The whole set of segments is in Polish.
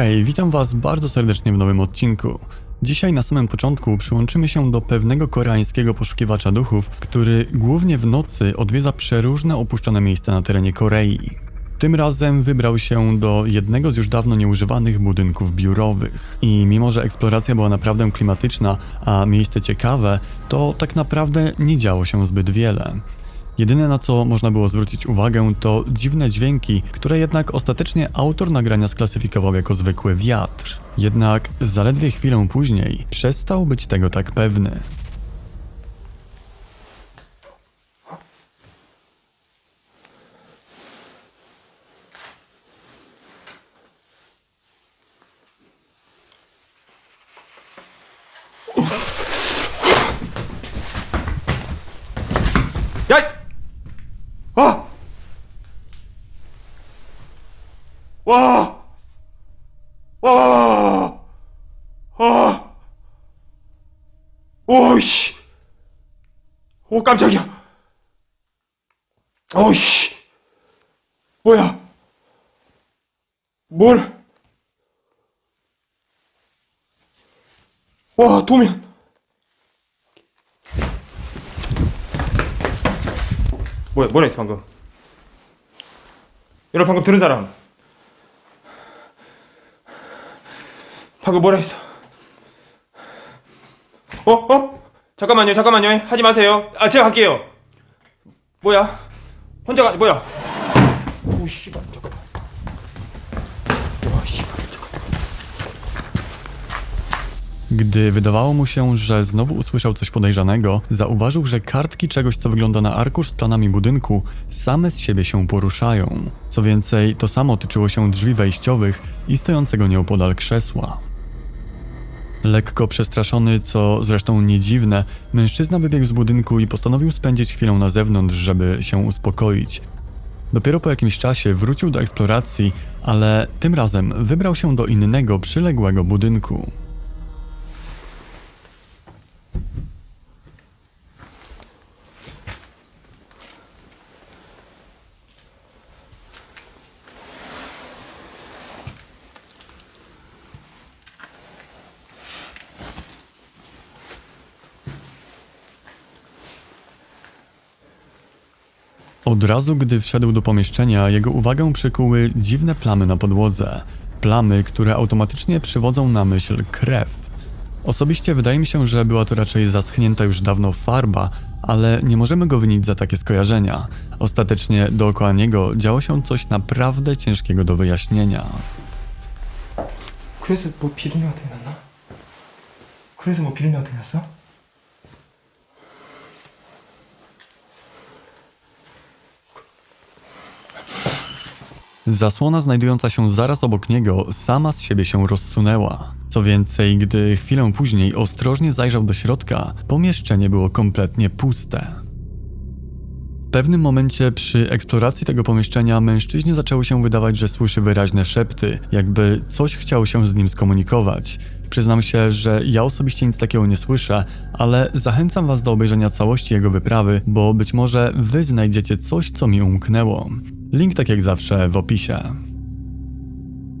Hej, witam Was bardzo serdecznie w nowym odcinku. Dzisiaj na samym początku przyłączymy się do pewnego koreańskiego poszukiwacza duchów, który głównie w nocy odwiedza przeróżne opuszczone miejsca na terenie Korei. Tym razem wybrał się do jednego z już dawno nieużywanych budynków biurowych. I mimo, że eksploracja była naprawdę klimatyczna, a miejsce ciekawe, to tak naprawdę nie działo się zbyt wiele. Jedyne na co można było zwrócić uwagę to dziwne dźwięki, które jednak ostatecznie autor nagrania sklasyfikował jako zwykły wiatr. Jednak zaledwie chwilę później przestał być tego tak pewny. 야! 와! 와! 와! 오이씨! 오, 깜짝이야! 오이씨! 뭐야? 뭘? 와, 도면! 뭐야, 뭐라 했어, 방금? 여러분, 방금 들은 사람? 방금 뭐라 했어? 어? 어? 잠깐만요, 잠깐만요. 하지 마세요. 아, 제가 갈게요. 뭐야? 혼자 가, 뭐야? 오, 씨발, 잠깐만. 와, 씨발, 잠깐만. Gdy wydawało mu się, że znowu usłyszał coś podejrzanego, zauważył, że kartki czegoś, co wygląda na arkusz z planami budynku, same z siebie się poruszają. Co więcej, to samo tyczyło się drzwi wejściowych i stojącego nieopodal krzesła. Lekko przestraszony, co zresztą nie dziwne, mężczyzna wybiegł z budynku i postanowił spędzić chwilę na zewnątrz, żeby się uspokoić. Dopiero po jakimś czasie wrócił do eksploracji, ale tym razem wybrał się do innego, przyległego budynku. Od razu, gdy wszedł do pomieszczenia, jego uwagę przykuły dziwne plamy na podłodze. Plamy, które automatycznie przywodzą na myśl krew. Osobiście wydaje mi się, że była to raczej zaschnięta już dawno farba, ale nie możemy go winić za takie skojarzenia. Ostatecznie dookoła niego działo się coś naprawdę ciężkiego do wyjaśnienia. 그래서 뭐 비린내가 되게 났나? 그래서 뭐 비린내가 되게 났어? Zasłona znajdująca się zaraz obok niego sama z siebie się rozsunęła. Co więcej, gdy chwilę później ostrożnie zajrzał do środka, pomieszczenie było kompletnie puste. W pewnym momencie przy eksploracji tego pomieszczenia mężczyźnie zaczęło się wydawać, że słyszy wyraźne szepty, jakby coś chciało się z nim skomunikować. Przyznam się, że ja osobiście nic takiego nie słyszę, ale zachęcam was do obejrzenia całości jego wyprawy, bo być może wy znajdziecie coś, co mi umknęło. Link tak jak zawsze w opisie.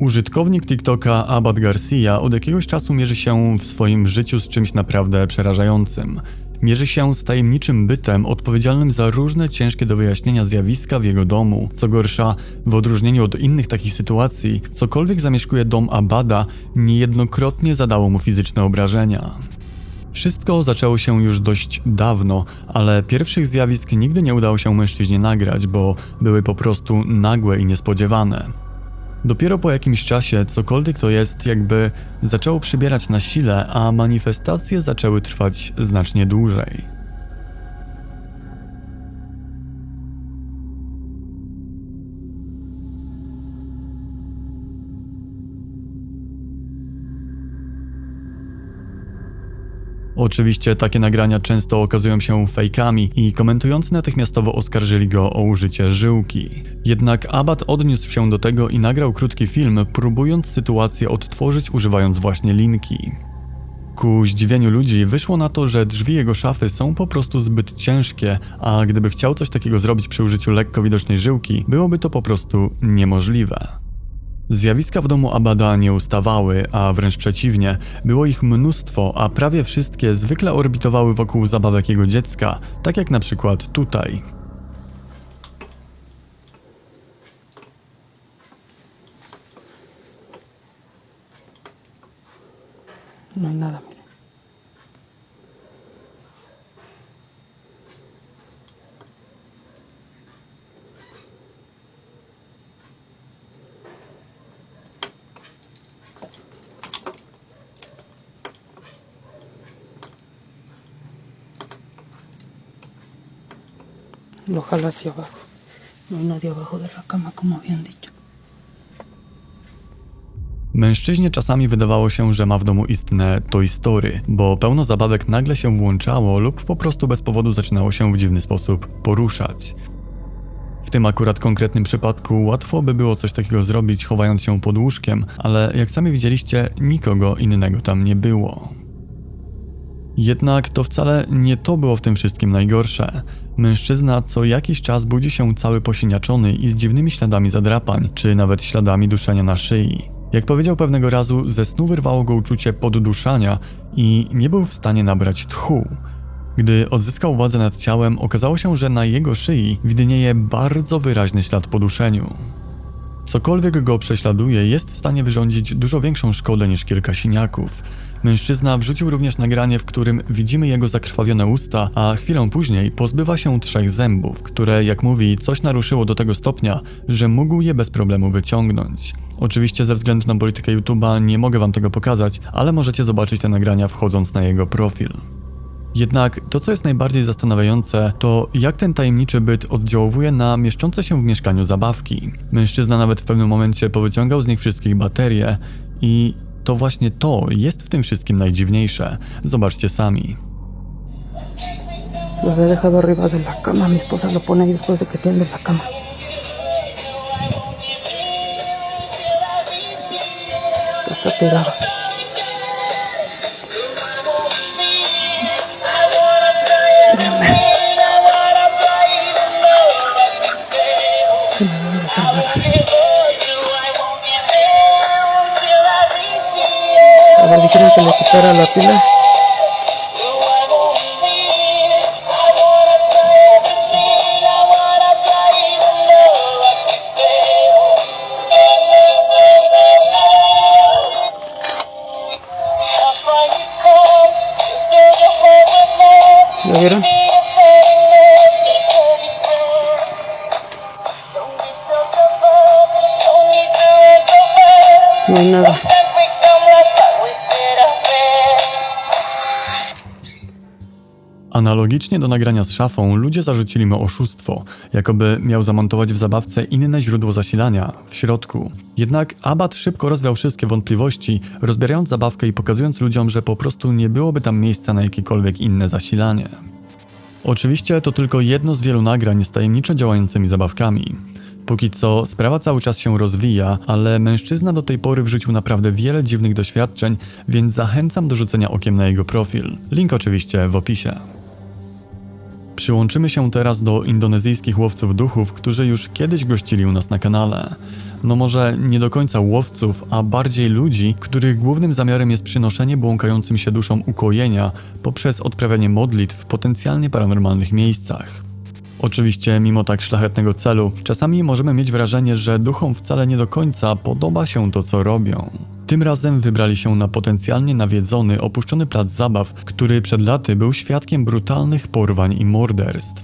Użytkownik TikToka Abad Garcia od jakiegoś czasu mierzy się w swoim życiu z czymś naprawdę przerażającym. Mierzy się z tajemniczym bytem odpowiedzialnym za różne ciężkie do wyjaśnienia zjawiska w jego domu. Co gorsza, w odróżnieniu od innych takich sytuacji, cokolwiek zamieszkuje dom Abada, niejednokrotnie zadało mu fizyczne obrażenia. Wszystko zaczęło się już dość dawno, ale pierwszych zjawisk nigdy nie udało się mężczyźnie nagrać, bo były po prostu nagłe i niespodziewane. Dopiero po jakimś czasie cokolwiek to jest, jakby zaczęło przybierać na sile, a manifestacje zaczęły trwać znacznie dłużej. Oczywiście takie nagrania często okazują się fejkami i komentujący natychmiastowo oskarżyli go o użycie żyłki. Jednak Abad odniósł się do tego i nagrał krótki film, próbując sytuację odtworzyć używając właśnie linki. Ku zdziwieniu ludzi wyszło na to, że drzwi jego szafy są po prostu zbyt ciężkie, a gdyby chciał coś takiego zrobić przy użyciu lekko widocznej żyłki, byłoby to po prostu niemożliwe. Zjawiska w domu Abada nie ustawały, a wręcz przeciwnie, było ich mnóstwo, a prawie wszystkie zwykle orbitowały wokół zabawek jego dziecka, tak jak na przykład tutaj. No hay nada, Lo jala hacia abajo. No hay nadie abajo de la cama, como habían dicho. Mężczyźnie czasami wydawało się, że ma w domu istne Toy Story, bo pełno zabawek nagle się włączało lub po prostu bez powodu zaczynało się w dziwny sposób poruszać. W tym akurat konkretnym przypadku łatwo by było coś takiego zrobić, chowając się pod łóżkiem, ale jak sami widzieliście, nikogo innego tam nie było. Jednak to wcale nie to było w tym wszystkim najgorsze. Mężczyzna co jakiś czas budzi się cały posiniaczony i z dziwnymi śladami zadrapań, czy nawet śladami duszenia na szyi. Jak powiedział pewnego razu, ze snu wyrwało go uczucie podduszania i nie był w stanie nabrać tchu. Gdy odzyskał władzę nad ciałem, okazało się, że na jego szyi widnieje bardzo wyraźny ślad po duszeniu. Cokolwiek go prześladuje, jest w stanie wyrządzić dużo większą szkodę niż kilka siniaków. Mężczyzna wrzucił również nagranie, w którym widzimy jego zakrwawione usta, a chwilę później pozbywa się trzech zębów, które, jak mówi, coś naruszyło do tego stopnia, że mógł je bez problemu wyciągnąć. Oczywiście ze względu na politykę YouTube'a nie mogę wam tego pokazać, ale możecie zobaczyć te nagrania wchodząc na jego profil. Jednak to, co jest najbardziej zastanawiające, to jak ten tajemniczy byt oddziałuje na mieszczące się w mieszkaniu zabawki. Mężczyzna nawet w pewnym momencie powyciągał z nich wszystkich baterie i to właśnie to jest w tym wszystkim najdziwniejsze. Zobaczcie sami. Lo había dejado arriba de la cama. Mi esposa lo pone ahí después de que tiende la cama. Está tirado. Dijeron que le quitara la pila. ¿Lo vieron? Analogicznie do nagrania z szafą, ludzie zarzucili mu oszustwo, jakoby miał zamontować w zabawce inne źródło zasilania w środku. Jednak Abad szybko rozwiał wszystkie wątpliwości, rozbierając zabawkę i pokazując ludziom, że po prostu nie byłoby tam miejsca na jakiekolwiek inne zasilanie. Oczywiście to tylko jedno z wielu nagrań z tajemniczo działającymi zabawkami. Póki co sprawa cały czas się rozwija, ale mężczyzna do tej pory wrzucił naprawdę wiele dziwnych doświadczeń, więc zachęcam do rzucenia okiem na jego profil. Link oczywiście w opisie. Przyłączymy się teraz do indonezyjskich łowców duchów, którzy już kiedyś gościli u nas na kanale. No może nie do końca łowców, a bardziej ludzi, których głównym zamiarem jest przynoszenie błąkającym się duszom ukojenia poprzez odprawianie modlitw w potencjalnie paranormalnych miejscach. Oczywiście, mimo tak szlachetnego celu, czasami możemy mieć wrażenie, że duchom wcale nie do końca podoba się to, co robią. Tym razem wybrali się na potencjalnie nawiedzony, opuszczony plac zabaw, który przed laty był świadkiem brutalnych porwań i morderstw.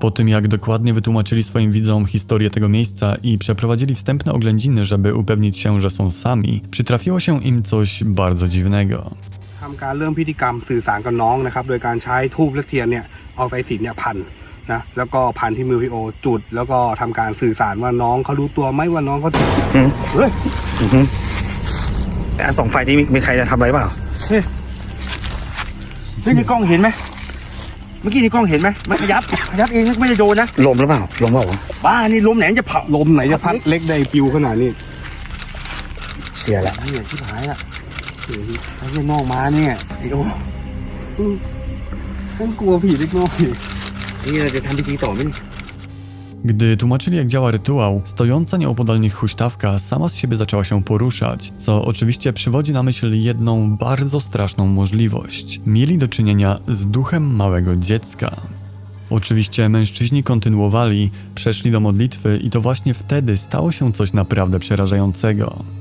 Po tym jak dokładnie wytłumaczyli swoim widzom historię tego miejsca i przeprowadzili wstępne oględziny, żeby upewnić się, że są sami, przytrafiło się im coś bardzo dziwnego. ทำการเริ่มพิธีกรรมสื่อสารกับน้องนะครับ โดยการใช้ทูบและเทียนเนี่ยเอาสายสิญจนเนี่ยพันนะแล้วก็พันที่มือพี่โอจุด แล้วก็ทำการสื่อสารว่าน้องเขารู้ตัวไหมว่าน้องเขาเฮ้ย แต่อันสองไฟนี้มีมีใครจะทำอะไรเปล่าเฮ้ยในกล้องเห็นไหมเมื่อกี้ในกล้องเห็นไหมมันขยับขยับเองไม่ได้โดนนะลมหรือเปล่าลมเปล่าวะบ้านี่ลมไหนจะเผาลมไหนจะพัดเล็กได้ปิวขนาดนี้เสียละเนี่ยที่หายละเฮ้ยไอ้เรื่องนอกมาเนี่ยไอ้โอ้อืมฉันกลัวผีเล็กน้อยนี่เราจะทำพิธีต่อไหมนี่ Gdy tłumaczyli jak działa rytuał, stojąca nieopodal nich huśtawka sama z siebie zaczęła się poruszać, co oczywiście przywodzi na myśl jedną bardzo straszną możliwość. Mieli do czynienia z duchem małego dziecka. Oczywiście mężczyźni kontynuowali, przeszli do modlitwy i to właśnie wtedy stało się coś naprawdę przerażającego.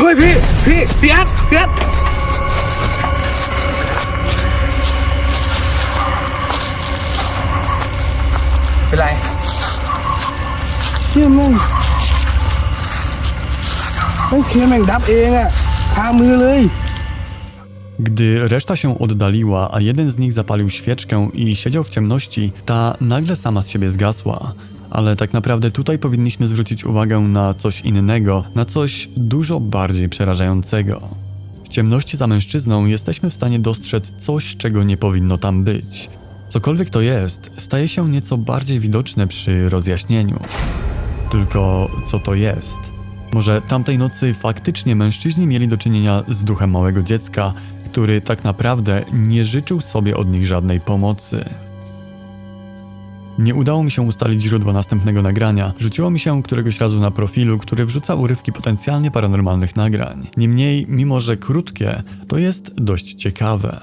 เฮ้ยพี่ พี่พี่แอดพี่แอด เป็นไร เนี่ยแม่งแม่งเคนแม่งดับเองอะคามือเลย Gdy reszta się oddaliła, a jeden z nich zapalił świeczkę i siedział w ciemności, ta nagle sama z siebie zgasła. Ale tak naprawdę tutaj powinniśmy zwrócić uwagę na coś innego, na coś dużo bardziej przerażającego. W ciemności za mężczyzną jesteśmy w stanie dostrzec coś, czego nie powinno tam być. Cokolwiek to jest, staje się nieco bardziej widoczne przy rozjaśnieniu. Tylko co to jest? Może tamtej nocy faktycznie mężczyźni mieli do czynienia z duchem małego dziecka, który tak naprawdę nie życzył sobie od nich żadnej pomocy. Nie udało mi się ustalić źródła następnego nagrania. Rzuciło mi się któregoś razu na profilu, który wrzuca urywki potencjalnie paranormalnych nagrań. Niemniej, mimo że krótkie, to jest dość ciekawe.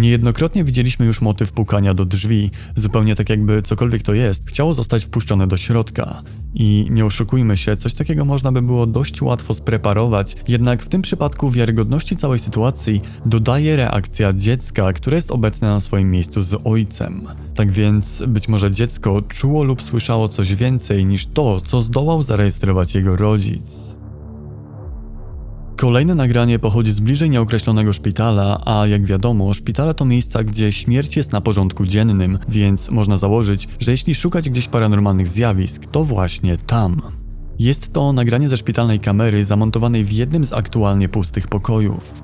Niejednokrotnie widzieliśmy już motyw pukania do drzwi, zupełnie tak jakby cokolwiek to jest, chciało zostać wpuszczone do środka. I nie oszukujmy się, coś takiego można by było dość łatwo spreparować, jednak w tym przypadku wiarygodności całej sytuacji dodaje reakcja dziecka, które jest obecne na swoim miejscu z ojcem. Tak więc być może dziecko czuło lub słyszało coś więcej niż to, co zdołał zarejestrować jego rodzic. Kolejne nagranie pochodzi z bliżej nieokreślonego szpitala, a jak wiadomo, szpitale to miejsca, gdzie śmierć jest na porządku dziennym, więc można założyć, że jeśli szukać gdzieś paranormalnych zjawisk, to właśnie tam. Jest to nagranie ze szpitalnej kamery zamontowanej w jednym z aktualnie pustych pokojów.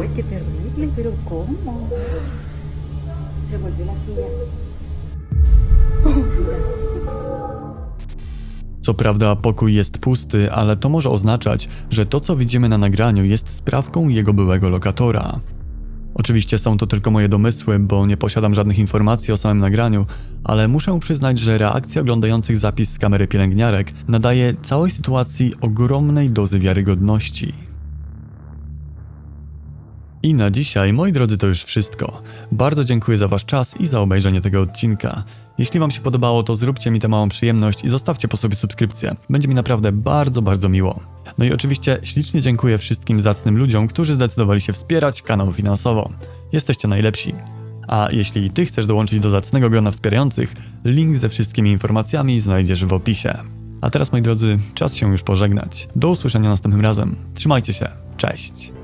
¡Ay, qué terrible! ¿Pero cómo? Se volvió la silla. Co prawda pokój jest pusty, ale to może oznaczać, że to co widzimy na nagraniu jest sprawką jego byłego lokatora. Oczywiście są to tylko moje domysły, bo nie posiadam żadnych informacji o samym nagraniu, ale muszę przyznać, że reakcja oglądających zapis z kamery pielęgniarek nadaje całej sytuacji ogromnej dozy wiarygodności. I na dzisiaj, moi drodzy, to już wszystko. Bardzo dziękuję za Wasz czas i za obejrzenie tego odcinka. Jeśli Wam się podobało, to zróbcie mi tę małą przyjemność i zostawcie po sobie subskrypcję. Będzie mi naprawdę bardzo, bardzo miło. No i oczywiście ślicznie dziękuję wszystkim zacnym ludziom, którzy zdecydowali się wspierać kanał finansowo. Jesteście najlepsi. A jeśli Ty chcesz dołączyć do zacnego grona wspierających, link ze wszystkimi informacjami znajdziesz w opisie. A teraz, moi drodzy, czas się już pożegnać. Do usłyszenia następnym razem. Trzymajcie się. Cześć.